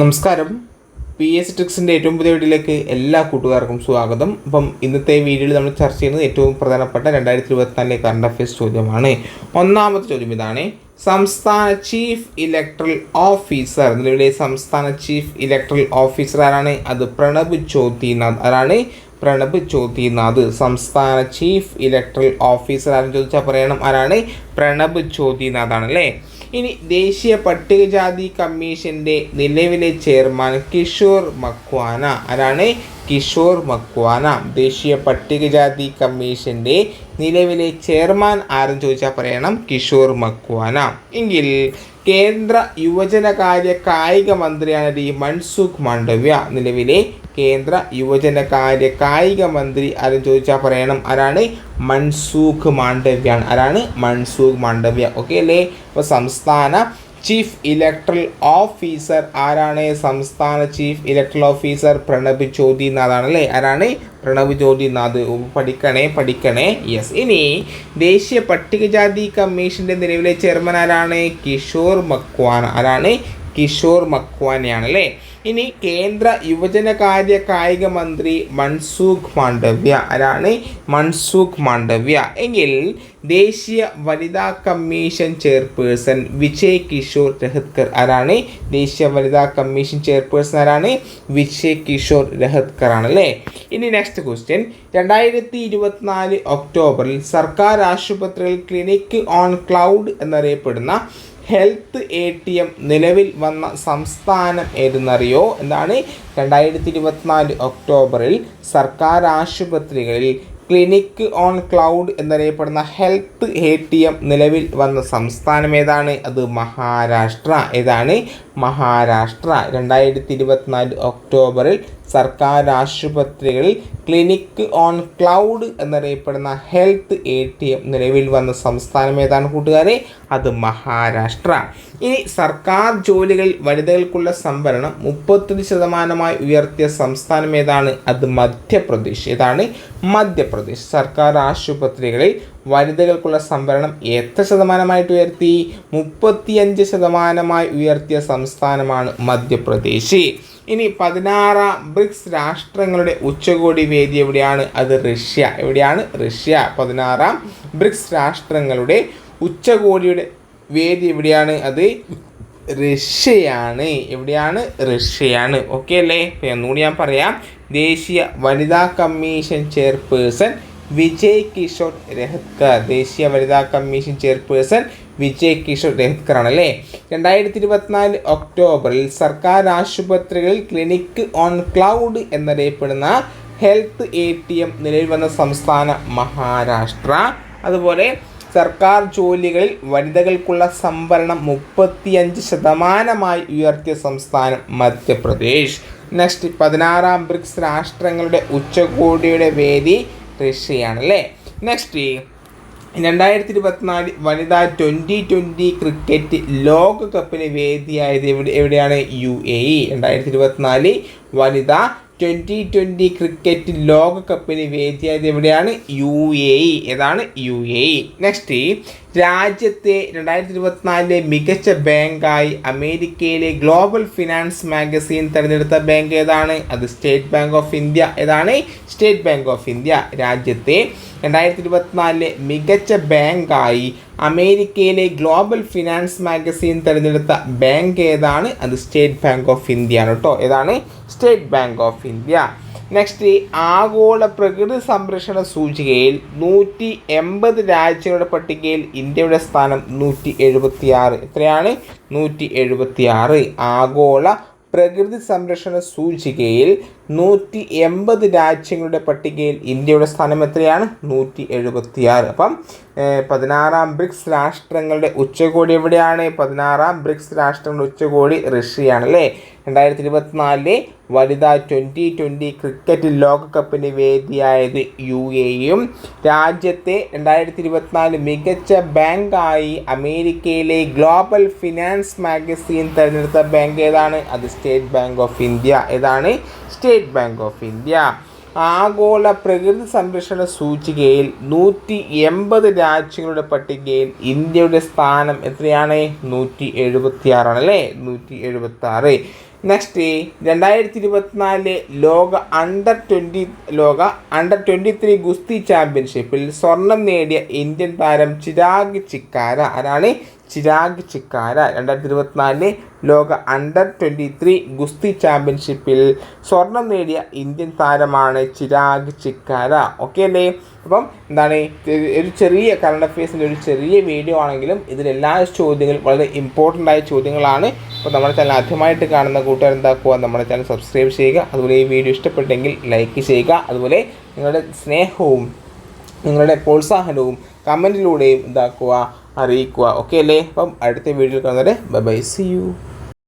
നമസ്കാരം. P S ട്രിക്സിന്റെ ഏറ്റവും പുതിയ വീഡിയോയിലേക്ക് എല്ലാ കൂട്ടുകാർക്കും സ്വാഗതം. അപ്പം ഇന്നത്തെ വീഡിയോയിൽ നമ്മൾ ചർച്ച ചെയ്യുന്നത് ഏറ്റവും പ്രധാനപ്പെട്ട രണ്ടായിരത്തി ഇരുപത്തിനാലിലെ കറണ്ട് അഫയേഴ്സ് ചോദ്യമാണ്. ഒന്നാമത്തെ ചോദ്യം ഇതാണ്. സംസ്ഥാന ചീഫ് ഇലക്ട്രൽ ഓഫീസർ നിലവിലെ സംസ്ഥാന ചീഫ് ഇലക്ട്രൽ ഓഫീസർ ആരാണ്? അത് പ്രണബ് ജ്യോതിനാഥ് ആരാണ്? പ്രണബ് ജ്യോതിനാഥ് സംസ്ഥാന ചീഫ് ഇലക്ട്രൽ ഓഫീസർ ആരെന്ന് ചോദിച്ചാൽ പറയണം. ആരാണ്? പ്രണബ് ജ്യോതിനാഥ് ആണ് അല്ലേ? ഇനി ദേശീയ പട്ടികജാതി കമ്മീഷന്റെ നിലവിലെ ചെയർമാൻ കിഷോർ മക്വാന. ആരാണ്? കിഷോർ മക്വാന. ദേശീയ പട്ടികജാതി കമ്മീഷന്റെ നിലവിലെ ചെയർമാൻ ആരെന്ന് ചോദിച്ചാൽ പറയണം? കിഷോർ മക്വാന. എങ്കിൽ കേന്ദ്ര യുവജനകാര്യ കായിക മന്ത്രിയാണ് ഡി മൻസുഖ് മാണ്ഡവ്യ. നിലവിലെ കേന്ദ്ര യുവജനകാര്യ കായിക മന്ത്രി ആരും ചോദിച്ചാൽ പറയണം. ആരാണ്? മൻസൂഖ് മാണ്ഡവ്യാണ് ആരാണ്? മൻസൂഖ് മാണ്ഡവ്യ. ഓക്കെ അല്ലേ? അപ്പോൾ സംസ്ഥാന ചീഫ് ഇലക്ട്രൽ ഓഫീസർ ആരാണ്? സംസ്ഥാന chief electoral officer Pranab Jyoti നാഥാണ് അല്ലേ? ആരാണ്? പ്രണബ് ജ്യോതി നാഥ് പഠിക്കണേ പഠിക്കണേ. യെസ് ഇനി ദേശീയ പട്ടികജാതി കമ്മീഷന്റെ നിലവിലെ ചെയർമാൻ ആരാണ്? കിഷോർ മക്വാൻ ആരാണ്? കിഷോർ മക്വാനയാണ് അല്ലേ ഇനി കേന്ദ്ര യുവജനകാര്യ കായിക മന്ത്രി മൻസൂഖ് മാണ്ഡവ്യ ആരാണ്? മൻസൂഖ് മാണ്ഡവ്യ. എങ്കിൽ ദേശീയ വനിതാ കമ്മീഷൻ ചെയർപേഴ്സൺ വിജയ് കിഷോർ രഹത്കർ ആരാണ്? ദേശീയ വനിതാ കമ്മീഷൻ ചെയർപേഴ്സൺ ആരാണ്? വിജയ് കിഷോർ രഹത്കർ ആണ് അല്ലേ ഇനി നെക്സ്റ്റ് ക്വസ്റ്റ്യൻ രണ്ടായിരത്തി ഇരുപത്തിനാല് ഒക്ടോബറിൽ സർക്കാർ ആശുപത്രികൾ ക്ലിനിക് ഓൺ ക്ലൗഡ് എന്നറിയപ്പെടുന്ന ഹെൽത്ത് എ ടി എം നിലവിൽ വന്ന സംസ്ഥാനം ഏതെന്നറിയോ? എന്താണ്? രണ്ടായിരത്തി ഇരുപത്തിനാല് ഒക്ടോബറിൽ സർക്കാർ ആശുപത്രികളിൽ ക്ലിനിക്ക് ഓൺ ക്ലൗഡ് എന്നറിയപ്പെടുന്ന ഹെൽത്ത് എ ടി എം നിലവിൽ വന്ന സംസ്ഥാനം ഏതാണ്? അത് മഹാരാഷ്ട്ര. ഏതാണ്? മഹാരാഷ്ട്ര. രണ്ടായിരത്തി ഇരുപത്തിനാല് ഒക്ടോബറിൽ സർക്കാർ ആശുപത്രികളിൽ ക്ലിനിക്ക് ഓൺ ക്ലൗഡ് എന്നറിയപ്പെടുന്ന ഹെൽത്ത് എ ടി എം നിലവിൽ വന്ന സംസ്ഥാനം ഏതാണ് കൂട്ടുകാരെ? അത് മഹാരാഷ്ട്ര. ഇനി സർക്കാർ ജോലികളിൽ വനിതകൾക്കുള്ള സംവരണം മുപ്പത്തൊന്ന് ശതമാനമായി ഉയർത്തിയ സംസ്ഥാനം ഏതാണ്? അത് മധ്യപ്രദേശ്. ഏതാണ്? മധ്യപ്രദേശ്. സർക്കാർ ആശുപത്രികളിൽ വനിതകൾക്കുള്ള സംവരണം എത്ര ശതമാനമായിട്ട് ഉയർത്തി? മുപ്പത്തിയഞ്ച് ശതമാനമായി ഉയർത്തിയ സംസ്ഥാനമാണ് മധ്യപ്രദേശ്. ഇനി പതിനാറാം ബ്രിക്സ് രാഷ്ട്രങ്ങളുടെ ഉച്ചകോടി വേദി എവിടെയാണ്? അത് റഷ്യ. എവിടെയാണ്? റഷ്യ. പതിനാറാം ബ്രിക്സ് രാഷ്ട്രങ്ങളുടെ ഉച്ചകോടിയുടെ വേദി എവിടെയാണ്? അത് റഷ്യയാണ്. എവിടെയാണ്? റഷ്യയാണ്. ഓക്കെ അല്ലേ? ഒന്നുകൂടി ഞാൻ പറയാം. ദേശീയ വനിതാ കമ്മീഷൻ ചെയർപേഴ്സൺ വിജയ് കിഷോർ രഹത്കർ. ദേശീയ വനിതാ കമ്മീഷൻ ചെയർപേഴ്സൺ വിജയ് കിഷോർ രഹത്കർ ആണല്ലേ രണ്ടായിരത്തി ഇരുപത്തിനാല് ഒക്ടോബറിൽ സർക്കാർ ആശുപത്രികളിൽ ക്ലിനിക്ക് ഓൺ ക്ലൗഡ് എന്നറിയപ്പെടുന്ന ഹെൽത്ത് എ ടി എം നിലവിൽ വന്ന സംസ്ഥാന മഹാരാഷ്ട്ര. അതുപോലെ സർക്കാർ ജോലികളിൽ വനിതകൾക്കുള്ള സംവരണം മുപ്പത്തിയഞ്ച് ശതമാനമായി ഉയർത്തിയ സംസ്ഥാനം മധ്യപ്രദേശ്. നെക്സ്റ്റ് പതിനാറാം ബ്രിക്സ് രാഷ്ട്രങ്ങളുടെ ഉച്ചകോടിയുടെ വേദി റഷ്യയാണ് അല്ലേ നെക്സ്റ്റ് രണ്ടായിരത്തി ഇരുപത്തിനാല് വനിതാ ട്വന്റി ട്വന്റി ക്രിക്കറ്റ് ലോകകപ്പിന് വേദിയായത് എവിടെ എവിടെയാണ്? U A E. രണ്ടായിരത്തി ഇരുപത്തിനാല് വനിതാ ട്വന്റി ട്വന്റി ക്രിക്കറ്റ് ലോകകപ്പിന് വേദിയായത് എവിടെയാണ്? യു എ ഇ ഏതാണ്? യു എ ഇ നെക്സ്റ്റ് രാജ്യത്തെ രണ്ടായിരത്തി ഇരുപത്തിനാലിലെ മികച്ച ബാങ്കായി അമേരിക്കയിലെ ഗ്ലോബൽ ഫിനാൻസ് മാഗസീൻ തിരഞ്ഞെടുത്ത ബാങ്ക് ഏതാണ്? അത് സ്റ്റേറ്റ് ബാങ്ക് ഓഫ് ഇന്ത്യ ഏതാണ്? സ്റ്റേറ്റ് ബാങ്ക് ഓഫ് ഇന്ത്യ രാജ്യത്തെ രണ്ടായിരത്തി ഇരുപത്തിനാലിലെ മികച്ച ബാങ്കായി അമേരിക്കയിലെ ഗ്ലോബൽ ഫിനാൻസ് മാഗസീൻ തിരഞ്ഞെടുത്ത ബാങ്ക് ഏതാണ്? അത് സ്റ്റേറ്റ് ബാങ്ക് ഓഫ് ഇന്ത്യ ആണ് കേട്ടോ ഏതാണ്? State bank of India. Next ആഗോള പ്രകൃതി സംരക്ഷണ സൂചികയിൽ നൂറ്റി എൺപത് രാജ്യങ്ങളുടെ പട്ടികയിൽ ഇന്ത്യയുടെ സ്ഥാനം നൂറ്റി എഴുപത്തി ആറ് എത്രയാണ്? നൂറ്റി എഴുപത്തി ആറ് ആഗോള പ്രകൃതി സംരക്ഷണ സൂചികയിൽ നൂറ്റി എൺപത് രാജ്യങ്ങളുടെ പട്ടികയിൽ ഇന്ത്യയുടെ സ്ഥാനം എത്രയാണ്? നൂറ്റി എഴുപത്തി ആറ് അപ്പം പതിനാറാം ബ്രിക്സ് രാഷ്ട്രങ്ങളുടെ ഉച്ചകോടി എവിടെയാണ്? പതിനാറാം ബ്രിക്സ് രാഷ്ട്രങ്ങളുടെ ഉച്ചകോടി റഷ്യയാണ് അല്ലേ? രണ്ടായിരത്തി ഇരുപത്തിനാലിലെ വനിതാ ട്വന്റി ട്വന്റി ക്രിക്കറ്റ് ലോകകപ്പിന് വേദിയായത് യു എയും രാജ്യത്തെ രണ്ടായിരത്തി ഇരുപത്തിനാല് മികച്ച ബാങ്കായി അമേരിക്കയിലെ ഗ്ലോബൽ ഫിനാൻസ് മാഗസീൻ തിരഞ്ഞെടുത്ത ബാങ്ക് ഏതാണ്? അത് സ്റ്റേറ്റ് ബാങ്ക് ഓഫ് ഇന്ത്യ. ഏതാണ്? സ്റ്റേറ്റ് ബാങ്ക് ഓഫ് ഇന്ത്യ ആഗോള പ്രകൃതി സംരക്ഷണ സൂചികയിൽ നൂറ്റി എൺപത് രാജ്യങ്ങളുടെ പട്ടികയിൽ ഇന്ത്യയുടെ സ്ഥാനം എത്രയാണ്? നൂറ്റി എഴുപത്തി ആറാണ് അല്ലേ? നൂറ്റി എഴുപത്തി ആറ് നെക്സ്റ്റ് രണ്ടായിരത്തി ഇരുപത്തിനാല് ലോക അണ്ടർ ട്വന്റി ലോക അണ്ടർ ട്വന്റി ത്രീ ഗുസ്തി ചാമ്പ്യൻഷിപ്പിൽ സ്വർണം നേടിയ ഇന്ത്യൻ താരം ചിരാഗ് ചിക്കാര. ആരാണ്? ചിരാഗ് ചിക്കാര രണ്ടായിരത്തി ഇരുപത്തിനാലിലെ ലോക അണ്ടർ ട്വന്റി ത്രീ ഗുസ്തി ചാമ്പ്യൻഷിപ്പിൽ സ്വർണം നേടിയ ഇന്ത്യൻ താരമാണ് ചിരാഗ് ചിക്കാര. ഓക്കെ അല്ലേ? അപ്പം എന്താണ് ഒരു ചെറിയ കറണ്ട് അഫയേഴ്സിന്റെ ഒരു ചെറിയ വീഡിയോ ആണെങ്കിലും ഇതിലെല്ലാ ചോദ്യങ്ങളും വളരെ ഇമ്പോർട്ടന്റ് ആയ ചോദ്യങ്ങളാണ്. അപ്പോൾ നമ്മുടെ ചാനൽ ആദ്യമായിട്ട് കാണുന്ന കൂട്ടുകാർ എന്താക്കുക? നമ്മുടെ ചാനൽ സബ്സ്ക്രൈബ് ചെയ്യുക. അതുപോലെ ഈ വീഡിയോ ഇഷ്ടപ്പെട്ടെങ്കിൽ ലൈക്ക് ചെയ്യുക. അതുപോലെ നിങ്ങളുടെ സ്നേഹവും നിങ്ങളുടെ പ്രോത്സാഹനവും കമന്റിലൂടെയും ഇതാക്കുക അറിയിക്കുക. ഓക്കെ അല്ലേ? അപ്പം അടുത്ത വീഡിയോയിൽ കാണുന്നവരെ ബൈ ബൈ സി യു